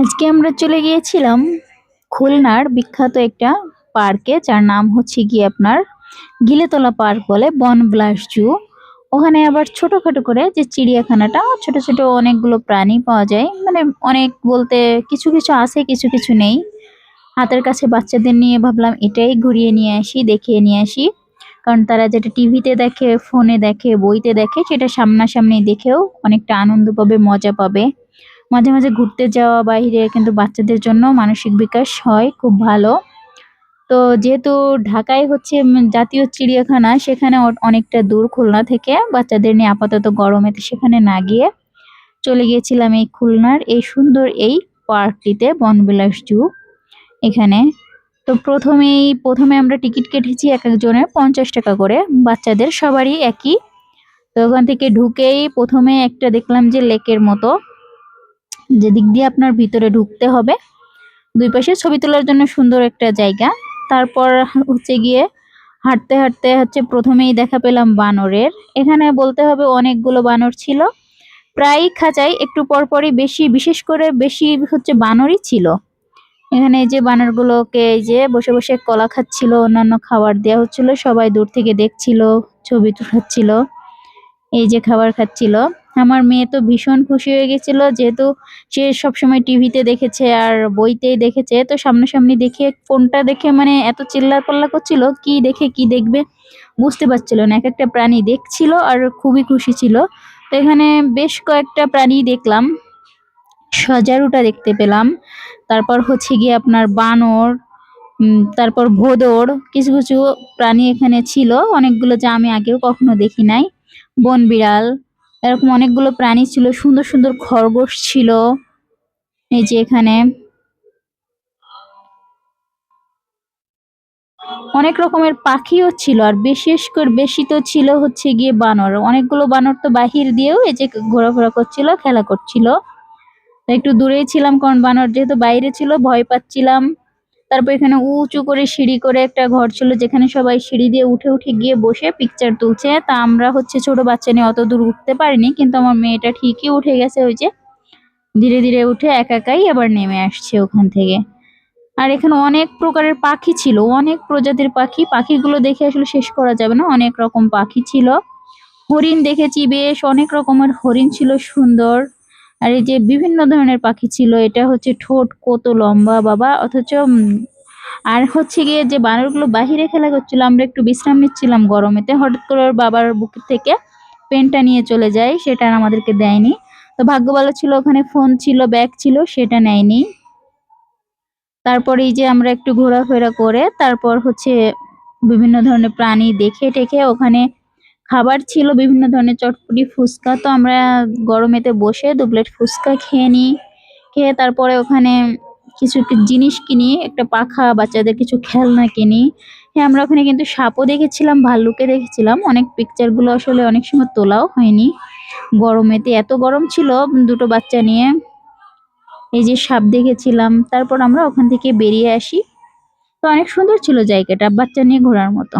আজকে আমরা চলে গিয়েছিলাম খুলনার বিখ্যাত একটা পার্কে, যার নাম হচ্ছে গিয়ে আপনার গিলেতলা পার্ক বলে, বন ব্লাস জু। ওখানে আবার ছোটখাটো করে যে চিড়িয়াখানাটা ছোট ছোট অনেকগুলো প্রাণী পাওয়া যায়। মানে অনেক বলতে কিছু কিছু আছে, কিছু কিছু নেই। হাতের কাছে বাচ্চাদের নিয়ে ভাবলাম এটাই ঘুরিয়ে নিয়ে আসি, দেখিয়ে নিয়ে আসি। কারণ তারা যেটা টিভিতে দেখে, ফোনে দেখে, বইতে দেখে, সেটা সামনাসামনি দেখেও অনেকটা আনন্দ পাবে, মজা পাবে। মাঝে মাঝে ঘুরতে যাওয়া বাইরে কিন্তু বাচ্চাদের জন্য মানসিক বিকাশ হয়, খুব ভালো। তো যেহেতু ঢাকায় হচ্ছে জাতীয় চিড়িয়াখানা, সেখানে অনেকটা দূর খুলনা থেকে বাচ্চাদের নিয়ে আপাতত গরমেতে সেখানে না গিয়ে চলে গিয়েছিলাম এই খুলনার এই সুন্দর এই পার্কটিতে, বনবিলাস জু এখানে। তো প্রথমেই, প্রথমে আমরা টিকিট কেটেছি এক একজনের পঞ্চাশ টাকা করে, বাচ্চাদের সবারই একই। তো ওখান থেকে ঢুকেই প্রথমে একটা দেখলাম যে লেকের মতো। যেদিক দিয়ে আপনার ভিতরে ঢুকতে হবে, দুই পাশে ছবি তোলার জন্য সুন্দর একটা জায়গা। তারপর হচ্ছে গিয়ে হাঁটতে হাঁটতে হচ্ছে প্রথমেই দেখা পেলাম বানরের। এখানে বলতে হবে অনেকগুলো বানর ছিল। প্রায় খাঁচায় একটু পরপরই বেশি, বিশেষ করে বেশি হচ্ছে বানরই ছিল। এখানে যে বানরগুলোকে এই যে বসে বসে কলা খাচ্ছিল, অন্যান্য খাবার দেওয়া হচ্ছিল, সবাই দূর থেকে দেখছিল, ছবি তুলাচ্ছিল এই যে খাবার খাচ্ছিল। আমার মেয়ে তো ভীষণ খুশি হয়ে গেছিল, যেহেতু সে সবসময় টিভিতে দেখেছে আর বইতেই দেখেছে। তো সামনাসামনি দেখে কোনটা দেখে মানে এত চিল্লা পাল্লা করছিল, কি দেখে কি দেখবে বুঝতে পারছিল না। এক একটা প্রাণী দেখছিল আর খুবই খুশি ছিল। তো এখানে বেশ কয়েকটা প্রাণী দেখলাম। সজারুটা দেখতে পেলাম। তারপর হচ্ছে গিয়ে আপনার বানর তারপর ভোদর, কিছু কিছু প্রাণী এখানে ছিল। অনেকগুলো যা আমি আগেও কখনো দেখি নাই। বন বিড়াল এরকম অনেকগুলো প্রাণী ছিল, সুন্দর সুন্দর খরগোশ ছিল। এই যে এখানে অনেক রকমের পাখিও ছিল আর বিশেষ করে বেশি তো ছিল হচ্ছে গিয়ে বানর। অনেকগুলো বানর তো বাহির দিয়েও এই যে ঘোরাফেরা করছিল, খেলা করছিল। একটু দূরেই ছিলাম কারণ বানর যেহেতু বাইরে ছিল, ভয় পাচ্ছিলাম। তারপর এখানে উঁচু করে সিঁড়ি করে একটা ঘর ছিল যেখানে সবাই সিঁড়ি দিয়ে উঠে উঠে গিয়ে বসে পিকচার তুলছে। তা আমরা হচ্ছে ছোট বাচ্চা নিয়ে অত দূর উঠতে পারিনি, কিন্তু আমার মেয়েটা ঠিকই উঠে গেছে ওই যে। ধীরে ধীরে উঠে একা একাই আবার নেমে আসছে ওখান থেকে। আর এখানে অনেক প্রকারের পাখি ছিল, অনেক প্রজাতির পাখি। পাখিগুলো দেখে আসলে শেষ করা যাবে না, অনেক রকম পাখি ছিল। হরিণ দেখেছি, বেশ অনেক রকমের হরিণ ছিল, সুন্দর। আর এই যে বিভিন্ন ধরনের পাখি ছিল, এটা হচ্ছে ঠোঁট, কত লম্বা বাবা, অথচ আর হচ্ছে গিয়ে যে বানরগুলো বাহিরে খেলা করছিল, আমরা একটু বিশ্রাম নিচ্ছিলাম গরমেতে, হঠাৎ করে ওর বাবার বুক থেকে পেনটা নিয়ে চলে যায়, সেটা আমাদেরকে দেয়নি। তো ভাগ্য ভালো ছিল, ওখানে ফোন ছিল, ব্যাগ ছিল, সেটা নেয়নি। তারপরে এই যে আমরা একটু ঘোরাফেরা করে, তারপর হচ্ছে বিভিন্ন ধরনের প্রাণী দেখে টেখে ওখানে খাবার ছিল বিভিন্ন ধরনের, চটপটি, ফুচকা। তো আমরা গরমেতে বসে দু প্লেট ফুচকা খেয়ে নিই। খেয়ে তারপরে ওখানে কিছু জিনিস কিনি, একটা পাখা, বাচ্চাদের কিছু খেলনা কিনি। হ্যাঁ আমরা ওখানে কিন্তু সাপও দেখেছিলাম ভাল্লুকে দেখেছিলাম। অনেক পিকচারগুলো আসলে অনেক সময় তোলাও হয়নি। গরমেতে এত গরম ছিল দুটো বাচ্চা নিয়ে। এই যে সাপ দেখেছিলাম, তারপর আমরা ওখান থেকে বেরিয়ে আসি। তো অনেক সুন্দর ছিল জায়গাটা, বাচ্চা নিয়ে ঘোরার মতো।